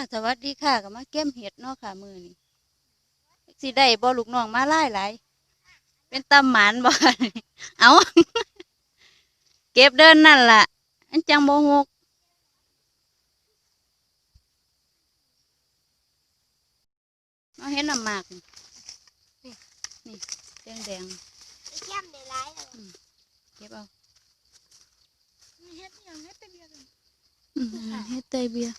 ดีค่ะก็มาเก็บเห็ดเนาะค่ะ มือนี้สิได้บ่ลูกน้องมาไล่หลายเป็นตำหมานบ่เอาเก็บเดินนั่นล่ะ อันจังบ่หกมาเห็นน้ำหมาก นี่นี่แดงแดงไอ้เทียมได้ร้ายแล้วๆเก็บเอามีเฮ็ดอหย่างเฮ็ดแต่เบียร์กันอืมเฮ็ดเตยเบียร์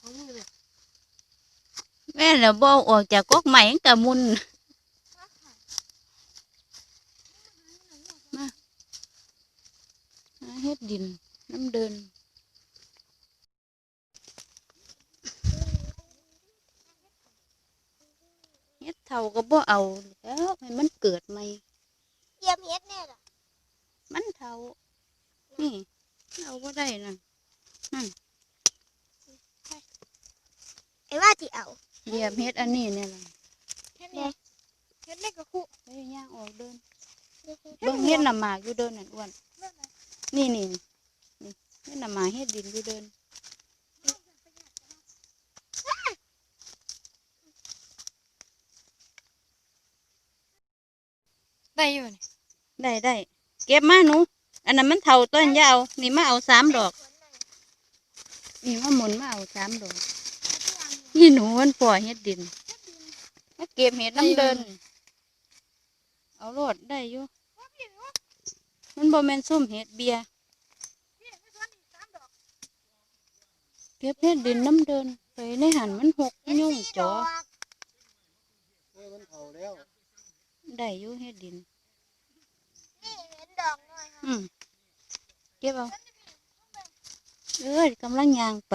ของมือเลย แม่เดี๋ยวบ่ออกจากกกใหม่กับมุนมาหาเฮ็ดดินน้ำเดินเฮ็ดเท่าก็บ่เอาแล้วให้มันเกิดใหม่เยี่ยมเฮ็ดแน่ล่ะมันเท่านี่เอาบ่ได้นั่นไอ้ว่าที่เอา เหยียบเฮ็ดอันนี้เนี่ยล่ะเฮ็ดแน่เฮ็ดแน่ก็คู่ไปย่างออกเดินเบิ่งเฮ็ดน้ำหมากอยู่เดินนั่นอ้วน นี่นี่นี่เฮ็ดน้ำหมากเฮ็ดดินอยู่เดินได้อยู่นี่ได้ได้เก็บมาหนูอันนั้นมันเท่าต้นยาวนี่มาเอาสามดอก นี่มาหมุนมาเอาสามดอก นี่หนูมันปล่อยเฮ็ดดินมาเก็บเห็ดน้ำเดิน เอาโลดได้อยู่ มันบ่แม่นส้มเห็ดเบียร์เก็บเห็ดดินน้ำเดิน ไปในหันมันหกยุ่งจ๋อเออมันเผาแล้วได้อยู่เห็ดดินนี่เห็นดอกหน่อยค่ะอืมเก็บเอาเอ้ยกำลังยางไป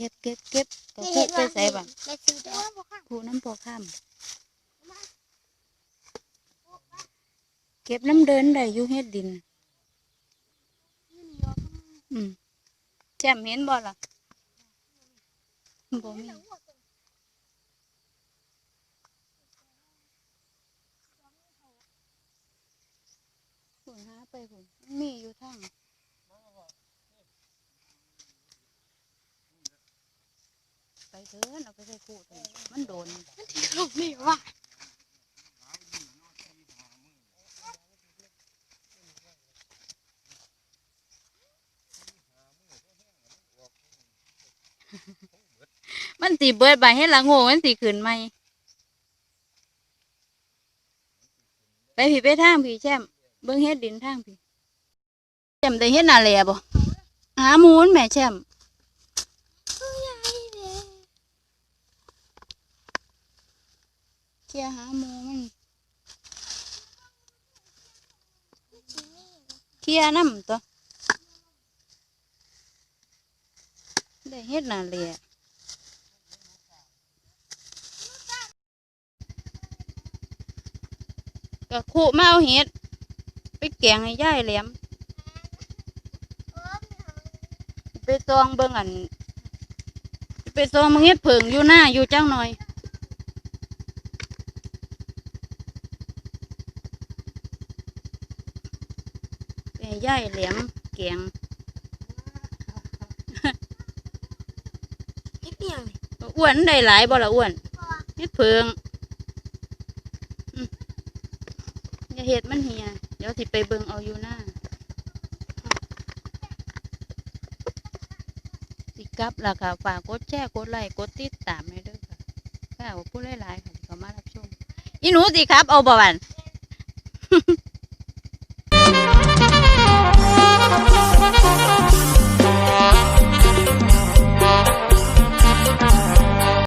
เก็บเก็บเก็บก็พูไปใส่บังขูน้ำพอข้ามเก็บน้ำเดินได้อยู่เฮ็ดดิน อืมแจ่มเห็นบ่ล่ะบ่มีผลหาไปผลมีอยู่ทางไป เถินเอาไปใส่คู่เถอะมันโดนลูกนี่ว่ามันสีเบิดใบให้ละโง่มันสีขืนไหมไปผีไปทางผีแช่มเบิ้งเฮ็ดดินทางผีแช่มได้เฮ็ดนาแลบ่หาหมูนแม่แช่ม เฮียหาหมูมันเคียน้ำตัวได้เฮ็ดนาแลก็ขู่มาเอาเห็ด ไปแกงให้ย่ายแหลม ไปซองเบิ่งอัน ไปซองมึงเฮ็ดเผิงอยู่หน้าอยู่จังหน่อย ให้ย่ายแหลมแกงเฮ็ดอหย่างนี่อ้วนได้หลายบ่ละอ้วนเฮ็ดเผิงอืมอย่าเฮ็ดมันเหียเดี๋ยวสิไปเบิ่งเอาอยู่หน้าสิกลับแล้วค่ะฝากกดแชร์กดไลค์กดติดตามให้ด้วยค่ะค่ะผู้หลายๆค่ะที่เขามารับชมอีหนูสิครับ เอาบ่วัน